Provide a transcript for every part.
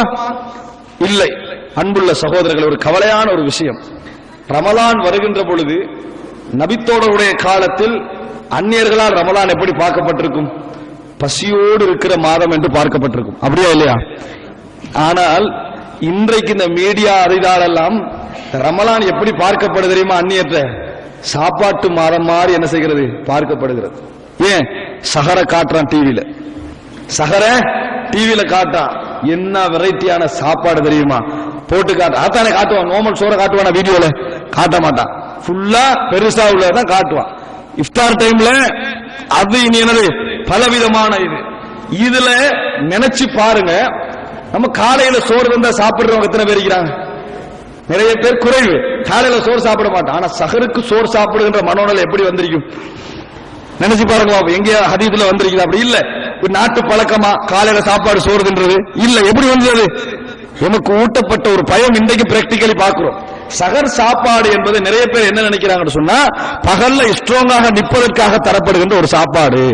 இருக்குமா இல்லை. அன்புள்ள சகோதரர்கள் ஒரு கவலையான ஒரு விஷயம். ரமலான் வருகின்ற பொழுது நபித்தோடருடைய காலத்தில் அந்நியர்களால் ரமலான் எப்படி பார்க்கப்பட்டிருக்கும்? பசியோடு இருக்கிற மாதம் என்று பார்க்கப்பட்டிருக்கும். அப்படியா இல்லையா? ஆனால் இன்றைக்கு இந்த மீடியா அறிதாலெல்லாம் ரமலான் எப்படி பார்க்கப்படுது தெரியுமா அந்நியற்ற சாப்பாட்டு மாதம் மாதிரி என்ன செய்கிறது? பார்க்கப்படுகிறது. ஏன்? சஹர காட்டுறான் டிவியில சஹர டிவியில காட்டான் என்ன வெரைட்டியான சாப்பாடு தெரியுமா? போட்டு காட்டு அதானே காட்டுவான். நோமல் சோற காட்டுவானா வீடியோல? காட்ட மாட்டான். ஃபுல்லா பெருசா உள்ளதான் காட்டுவான். இஃப்தார் டைம்ல அது இனி என்னது? பலவிதமான இது. இதுல நினைச்சு பாருங்க. நம்ம காலையில சோறு வந்தா சாப்பிடுறவங்க எத்தனை பேர் இருக்கிறாங்க? நிறைய பேர் குறைவு. காலையில சோறு சாப்பிட மாட்டான். ஆனா சகருக்கு சோறு சாப்பிடுகின்ற மனோநிலை எப்படி வந்திருக்கும்? நினைச்சு பாருங்க எங்க ஹதீதுல வந்திருக்குது. அப்படி இல்லை. நாட்டு பழக்கமா? காலையில சாப்பாடு சோறுதுன்றது? இல்ல எப்படி வந்தது? எமக்கு ஊட்டப்பட்ட ஒரு பயம் இன்றைக்கு பிராக்டிக்கலி பாக்குறோம் சகர் சாப்பாடு என்பது நிறைய பேர் என்ன நினைக்கிறாங்கன்னு சொன்னா பகல்ல ஸ்ட்ராங்காக நிற்பதற்காக தரப்படுகின்ற ஒரு சாப்பாடு.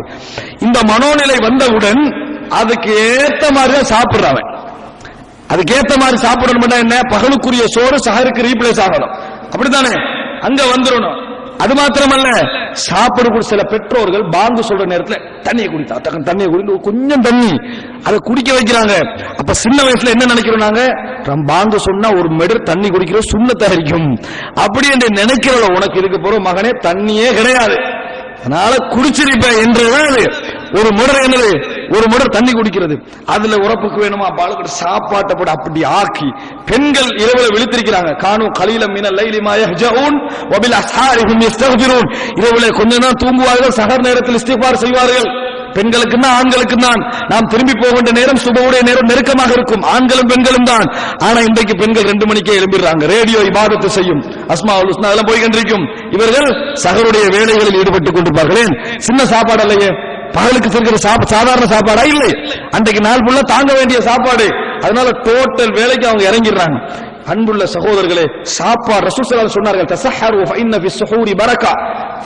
இந்த மனோநிலை வந்தவுடன் அதுக்கு ஏத்த மாதிரி தான் சாப்பிடுறாங்க அதுக்கு ஏத்த மாதிரி சாப்பிடணும் என்ன? பகலுக்குரிய சோறு சகருக்கு ரீப்ளேஸ் ஆகணும். அப்படித்தானே? அங்க வந்துடணும். அது மாத்திரமல்ல. சாப்பிட சில பெற்றோர்கள் பாங்கு சொல்ற நேரத்தில் தண்ணியை குடித்தா தக்க தண்ணியை குடித்து கொஞ்சம் தண்ணி அதை குடிக்க வைக்கிறாங்க. அப்ப சின்ன வயசுல என்ன நினைக்கிறோம் நாங்க? பாந்து பாங்கு சொன்னா ஒரு மெடர் தண்ணி குடிக்கிறோம் சுண்ணத்தை அரிக்கும். அப்படி என்று நினைக்கிறவள உனக்கு இருக்க போற மகனே தண்ணியே கிடையாது. அதனால குடிச்சிருப்ப என்றுதான் அது ஒரு முறை என்னது? ஒரு முடர் தண்ணி குடிக்கிறது. அதுல உறப்புக்கு வேணுமா? பாலுக்கு சாப்பாட்டை போட்டு அப்படி ஆக்கி பெண்கள் இரவுல விழித்திருக்கிறாங்க. காணும் கலீலம் மீன லைலிமா யஹ்ஜஊன் வபில் அஸ்ஹாரிஹும் யஸ்தக்பிரூன் இரவுல கொஞ்ச நேரம் தூங்குவார்கள் சகர் நேரத்தில் இஸ்திஃபார் செய்வார்கள். பெண்களுக்கு தான் ஆண்களுக்கு தான். நாம் திரும்பி போகின்ற நேரம் சுபவுடைய நேரம் நெருக்கமாக இருக்கும். ஆண்களும் பெண்களும் தான். ஆனா இன்றைக்கு பெண்கள் ரெண்டு மணிக்கே எழும்பிடுறாங்க. ரேடியோ இபாதத்தை செய்யும். அஸ்மா அதெல்லாம் போய் கண்டிருக்கும் இவர்கள் சகருடைய வேலைகளில் ஈடுபட்டுக் கொண்டிருப்பார்கள் சின்ன சாப்பாடு அல்லையே? பகலுக்கு இருக்கிற சாதாரண சாப்பாடா? இல்லை. அன்றைக்கு நாள் ஃபுல்லா தாங்க வேண்டிய சாப்பாடு. அதனால டோட்டல் வேலைக்கு அவங்க இறங்கிடுறாங்க. அன்புள்ள சகோதரர்களே சாப்பாடு ரசூல் சொன்னார்கள் தசஹரு ஃபஇன்ன ஃபி ஸுஹூரி பரக்கா.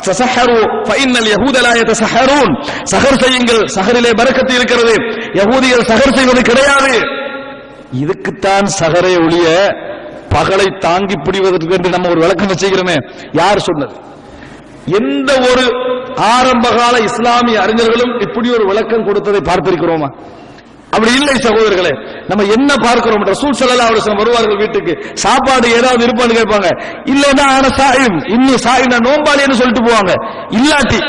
தஸஹரு ஃபஇன்னல் யஹூத லா யதசஹரூன் சஹர் செய்யுங்கள் சஹரிலே பரக்கத்து இருக்கிறது. யஹூதிகள் சஹர் செய்வது கிடையாது. இதுக்குத்தான் சஹரே ஒழிய பகலை தாங்கி பிடிவதற்கு என்று நம்ம ஒரு விளக்கம் செய்கிறோமே. யார் சொன்னது? எந்த ஒரு ஆரம்பகால இஸ்லாமிய அறிஞர்களும் இப்படி ஒரு விளக்கம் கொடுத்ததை பார்த்திருக்கிறோமா? அப்படி இல்லை சகோதரர்களே நம்ம என்ன பார்க்கிறோம்? ரசூல் சல்லா அவர் வருவார்கள் வீட்டுக்கு சாப்பாடு ஏதாவது இருப்பான்னு கேட்பாங்க. இல்லைன்னா ஆன சாயும் இன்னும் சாயும் நோம்பாளின்னு சொல்லிட்டு போவாங்க. இல்லாட்டி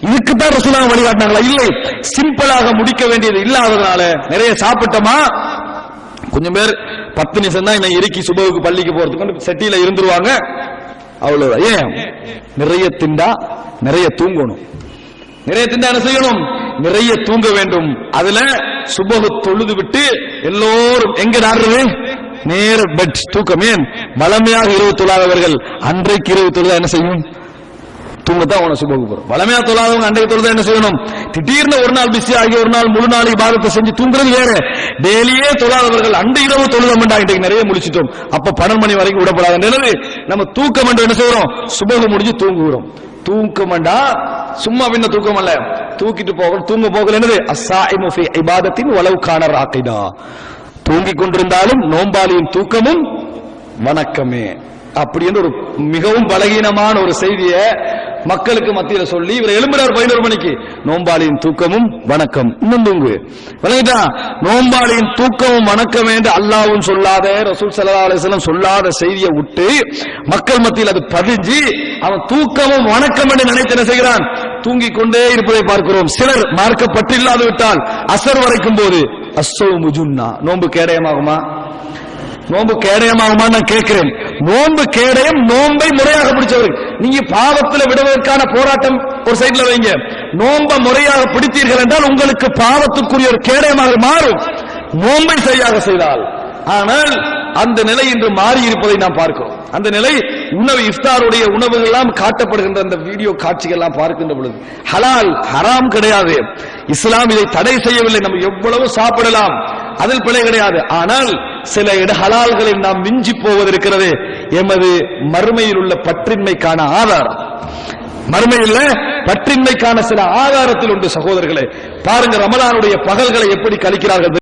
இதுக்கு தான் ரசூலாக வழிகாட்டினாங்களா? இல்லை சிம்பிளாக முடிக்க வேண்டியது இல்லாததுனால நிறைய சாப்பிட்டோமா? கொஞ்சம் பேர் பத்து நிமிஷம் தான் இன்னும் இறுக்கி சுபவுக்கு பள்ளிக்கு போறதுக்கு செட்டியில இருந்துருவாங்க. அவ்வளவுதான். ஏன்? நிறைய திண்டா நிறைய தூங்கணும். நிறைய திண்டா என்ன செய்யணும்? நிறைய தூங்க வேண்டும். அதுல சுபகு தொழுது விட்டு எல்லோரும் எங்க நாடுறது? நேர பெட் தூக்கம். ஏன்? வளமையாக இரவு தொழாதவர்கள் அன்றைக்கு இரவு தொழுதா என்ன செய்யும்? தூங்கத்தான் அவனை சுபகு போறோம். வளமையா தொழாதவங்க அன்றைக்கு தொழுதா என்ன செய்யணும்? திடீர்னு ஒரு நாள் பிஸி ஆகி ஒரு நாள் முழு நாள் பாதத்தை செஞ்சு தூங்குறது வேற. டெய்லியே தொழாதவர்கள் அண்டை இரவு தொழுதமெண்டா இன்றைக்கு நிறைய முடிச்சிட்டோம். அப்ப பன்னெண்டு மணி வரைக்கும் விடப்படாத. நிலவு நம்ம தூக்கம் என்று என்ன செய்யறோம்? சுபகு முடிஞ்சு தூங்குகிறோம். தூக்கமண்டா சும்மா பின்ன தூக்கம் அல்ல. தூக்கிட்டு போக தூங்க போகல என்னது? அஸ்ஸாயிமு ஃபி இபாதத்தின் வலவு காண ராக்கிதா தூங்கிக் கொண்டிருந்தாலும் நோம்பாளியின் தூக்கமும் வணக்கமே. அப்படி என்று ஒரு மிகவும் பலகீனமான ஒரு செய்தியை மக்களுக்கு மத்தியில சொல்லி இவர் எழும்புறார் பதினோரு மணிக்கு. நோம்பாளியின் தூக்கமும் வணக்கம். இன்னும் தூங்கு. விளங்கிட்டா? நோம்பாளியின் தூக்கமும் வணக்கம் என்று அல்லாவும் சொல்லாத ரசூல் ஸல்லல்லாஹு சொல்லாத செய்தியை விட்டு மக்கள் மத்தியில் அது பதிஞ்சு அவன் தூக்கமும் வணக்கம் என்று நினைத்து என்ன செய்கிறான்? தூங்கிக் கொண்டே இருப்பதை பார்க்கிறோம். சிலர் மார்க்கப்பட்டில்லாது விட்டால் அசர் வரைக்கும் போது அஸ்ஸோ முஜுன்னா நோன்பு கேடயமாகுமா? நோன்பு கேடயமாகுமா நான் கேட்கிறேன். நோன்பு கேடயம் நோன்பை முறையாக பிடிச்சவர்கள் நீங்க பாவத்துல விடுவதற்கான போராட்டம் ஒரு சைட்ல வைங்க. நோன்பை முறையாக பிடித்தீர்கள் என்றால் உங்களுக்கு பாவத்துக்குரிய ஒரு கேடயமாக மாறும். நோன்பை சரியாக செய்தால். ஆனால் அந்த நிலை இன்று மாறி இருப்பதை நாம் பார்க்கிறோம். அந்த நிலை உணவு இஃப்தாருடைய உணவுகள் எல்லாம் காட்டப்படுகின்ற அந்த வீடியோ காட்சிகள் எல்லாம் பார்க்கின்ற பொழுது ஹலால் ஹராம் கிடையாது. இஸ்லாம் இதை தடை செய்யவில்லை. நம்ம எவ்வளவு சாப்பிடலாம். அதில் பிழை கிடையாது. ஆனால் சில இட ஹலால்களை நாம் மிஞ்சி போவதற்கிறது எமது மறுமையில் உள்ள பற்றின்மைக்கான ஆதாரம். மறுமையில் பற்றின்மைக்கான சில ஆதாரத்தில் உண்டு சகோதரர்களே. பாருங்க ரமலானுடைய பகல்களை எப்படி கழிக்கிறார்கள்